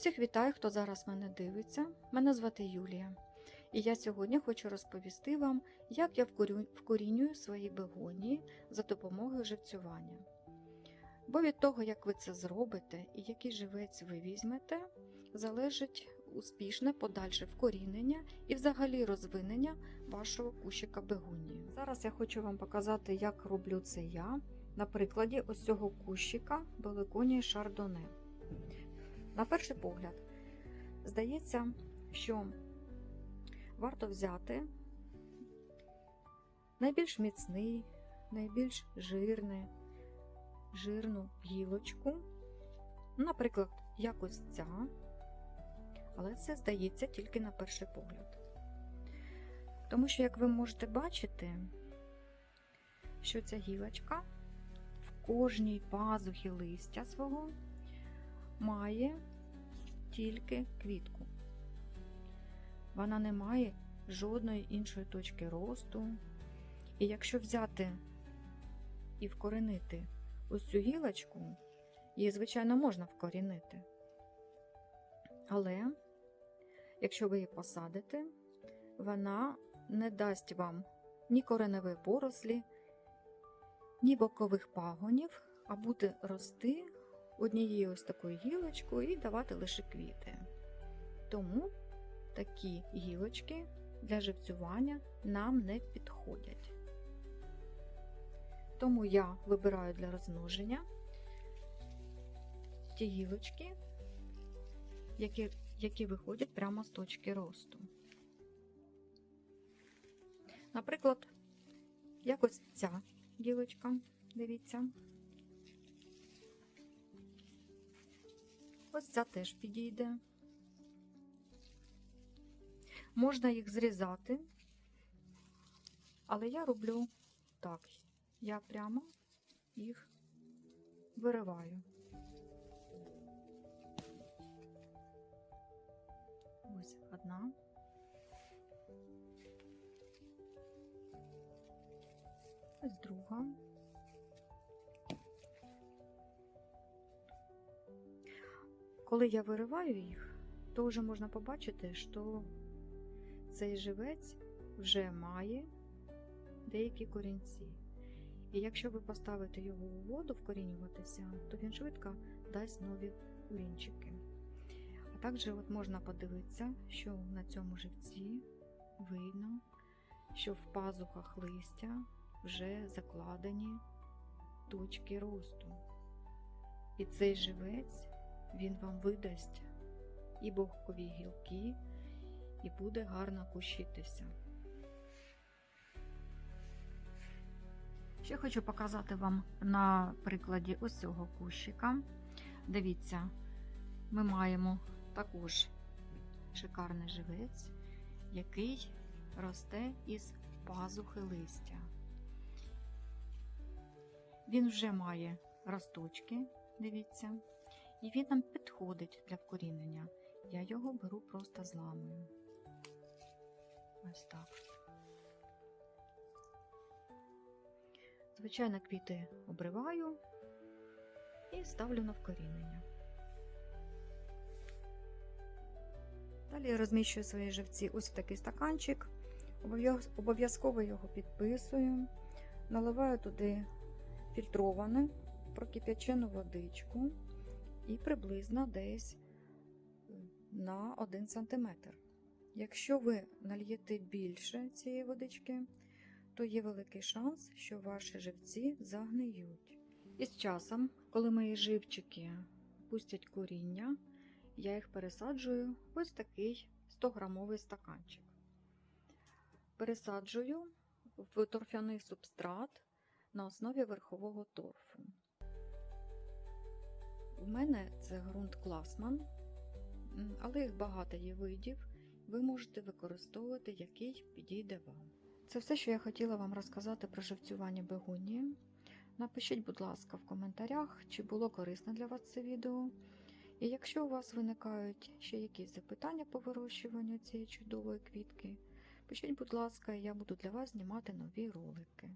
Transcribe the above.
Всіх вітаю, хто зараз мене дивиться. Мене звати Юлія. І я сьогодні хочу розповісти вам, як я вкорінюю свої бегонії за допомогою живцювання. Бо від того, як ви це зробите і який живець ви візьмете, залежить успішне подальше вкорінення і взагалі розвинення вашого кущика бегонії. Зараз я хочу вам показати, як роблю це я на прикладі ось цього кущика Беликонії Шардоне. На перший погляд, здається, що варто взяти найбільш міцний, найбільш жирний, жирну гілочку, наприклад, якось ця, але це здається тільки на перший погляд. Тому що, як ви можете бачити, що ця гілочка в кожній пазухі листя свого має тільки квітку. Вона не має жодної іншої точки росту. І якщо взяти і вкоренити ось цю гілочку, її, звичайно, можна вкорінити. Але якщо ви її посадите, вона не дасть вам ні кореневої порослі, ні бокових пагонів, а буде рости однією ось такою гілочкою і давати лише квіти. Тому такі гілочки для живцювання нам не підходять. Тому я вибираю для розмноження ті гілочки, які, які виходять прямо з точки росту. Наприклад, якось ця гілочка, дивіться. Ось ця теж підійде. Можна їх зрізати, але я роблю так. Я прямо їх вириваю. Ось одна. Ось друга. Коли я вириваю їх, то вже можна побачити, що цей живець вже має деякі корінці. І якщо ви поставите його у воду вкорінюватися, то він швидко дасть нові корінчики. А також от можна подивитися, що на цьому живці видно, що в пазухах листя вже закладені точки росту. І цей живець він вам видасть і бокові гілки, і буде гарно кущитися. Ще хочу показати вам на прикладі ось цього кущика. Дивіться, ми маємо також шикарний живець, який росте із пазухи листя. Він вже має росточки, дивіться, і він нам підходить для вкорінення. Я його беру просто зламую. Ось так. Звичайно, квіти обриваю і ставлю на вкорінення. Далі я розміщую свої живці ось в такий стаканчик. Обов'язково його підписую, наливаю туди фільтровану, прокип'ячену водичку і приблизно десь на 1 см. Якщо ви нальєте більше цієї водички, то є великий шанс, що ваші живці загниють. І з часом, коли мої живчики пустять коріння, я їх пересаджую в ось такий 100-грамовий стаканчик. Пересаджую в торфяний субстрат на основі верхового торфу. У мене це ґрунт Класман, але їх багато є видів. Ви можете використовувати, який підійде вам. Це все, що я хотіла вам розказати про живцювання бегонії. Напишіть, будь ласка, в коментарях, чи було корисне для вас це відео. І якщо у вас виникають ще якісь запитання по вирощуванню цієї чудової квітки, пишіть, будь ласка, я буду для вас знімати нові ролики.